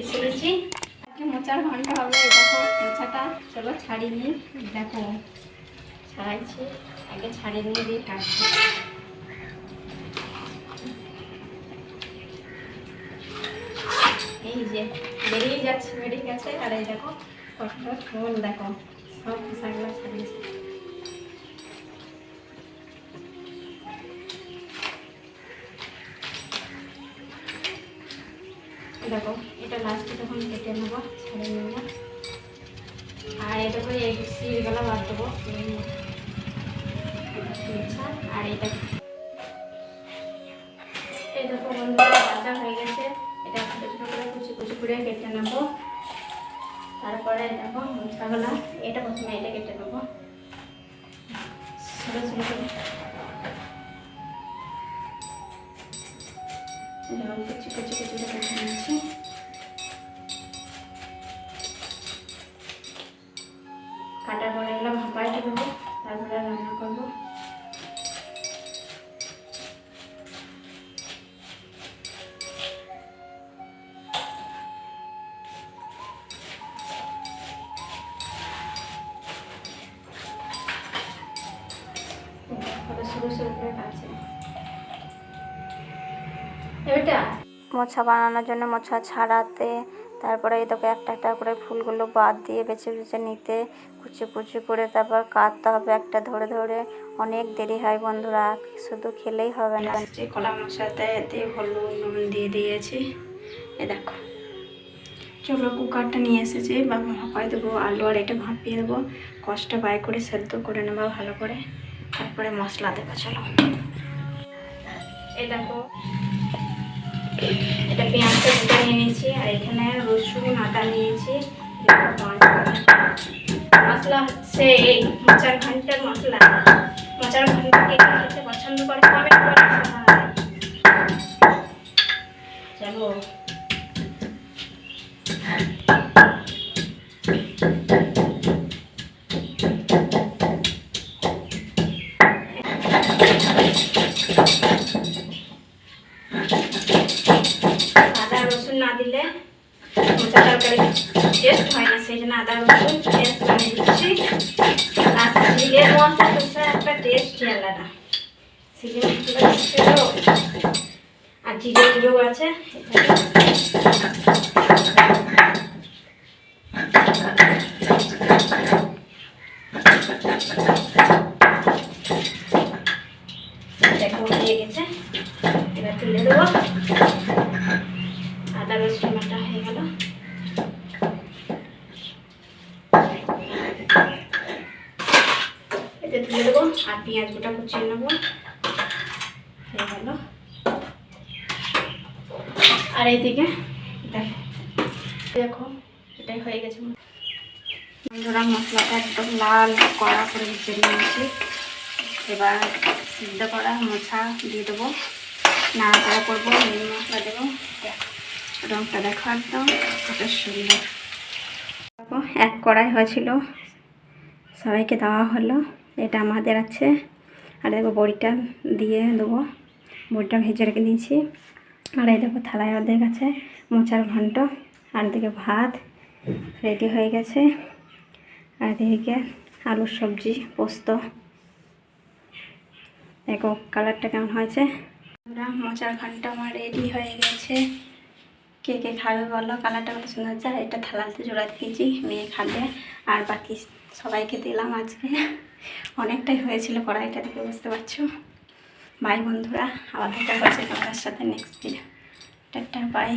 এসে আজকে মোচার ঘণ্টা হবে দেখো মোচাটা। চলো ছাড়িয়ে নিই দেখো। ছাড়াইছি। আগে ছাড়িয়ে নিয়ে দিয়ে কাটছি। এই যে, বেরিয়ে যাচ্ছে, বেরিয়ে গেছে। আর এই দেখো কষ্ট ফুল দেখো। সব খোসাগুলো ছাড়িয়েছে। দেখো এটা লাস্টে তখন কেটে নেব ছেড়ে নেব। আর এটা করে এই সিলগুলো বাদ দেবো। আর এটা। দেখো বন্ধুরা, ভাজা হয়ে গেছে। এটা করে কুচি কুচি করে কেটে নেব। তারপরে দেখো মশলাগুলো এটা প্রথমে এটা কেটে নেব। ছোটো কুচি কুচি কেটে নিচ্ছি। কাটার পরে এগুলো ভাপায় দেবো তারপরে রান্না করব। করে মোছা বানানোর জন্য মোছা ছাড়াতে তারপরে দেখো একটা একটা করে ফুলগুলো বাদ দিয়ে বেছে বেছে নিতে, কুচি কুচি করে তারপর কাটতে হবে একটা ধরে ধরে। অনেক দেরি হয় বন্ধুরা, শুধু খেলেই হবে না। কলা মশলাতে এতে হলুদ, নুন দিয়ে দিয়েছি। এ দেখো। চলো কুকারটা নিয়ে এসেছি, বা ভাপাই দেবো, আলু আর এটা ভাপিয়ে দেবো। কষ্ট বাই করে সেদ্ধ করে নেব ভালো করে। তারপরে মশলা দেবো, চলো। এই দেখো। এটা পেঁয়াজটা নিয়ে হচ্ছে এই মোচার ঘণ্টার মশলা মোচার ঘণ্টা কে খেতে পছন্দ করে কমেন্ট চলো আদা রসুন না দিলে মোচা তরকারি টেস্ট হয় না, সেই জন্য আদা রসুন পেঁয়াজ ছিল আর জিরে গুঁড়ো আছে। তুলে দেবো। আদা, রসুন বাটা হয়ে গেল। এতে তুলে দেবো। আর পেঁয়াজ গোটা কুচিয়ে নেব হয়ে গেল আর এইদিকে দেখো দেখো, এটাই হয়ে গেছে বন্ধুরা, মশলাটা একদম লাল কড়া করে ভেজে নিয়েছি। এবার সিদ্ধ করা মোছা দিয়ে দেবো। নাড়াচাড়া করব, নুন মশলা দেবো। রঙটা দেখো একদম কত সুন্দর। এক কড়াই হয়েছিল। সবাইকে দেওয়া হলো। এটা আমাদের আছে। আর দেখো, বড়িটা দিয়ে দেবো। বড়িটা ভেজে রেখে দিয়েছি। আর এই দেখো থালায় অর্ধেক আছে, মোচার ঘন্ট আর দিকে ভাত রেডি হয়ে গেছে। আর এদিকে আলুর সবজি, পোস্ত। দেখো কালারটা কেমন হয়েছে? আমরা মোচার ঘণ্টা আমার রেডি হয়ে গেছে। কে কে খাবে বলো? কালারটা কত সুন্দর হচ্ছে আর এটা থালাতে জোড়া দিয়েছি, মেয়ে খাবে। আর বাকি সবাইকে দিলাম আজকে। অনেকটাই হয়েছিল কড়াইটা দেখে বুঝতে পারছ? ভাই বন্ধুরা। আবার দেখা হচ্ছে তোমার সাথে নেক্সট দিন টাটা বাই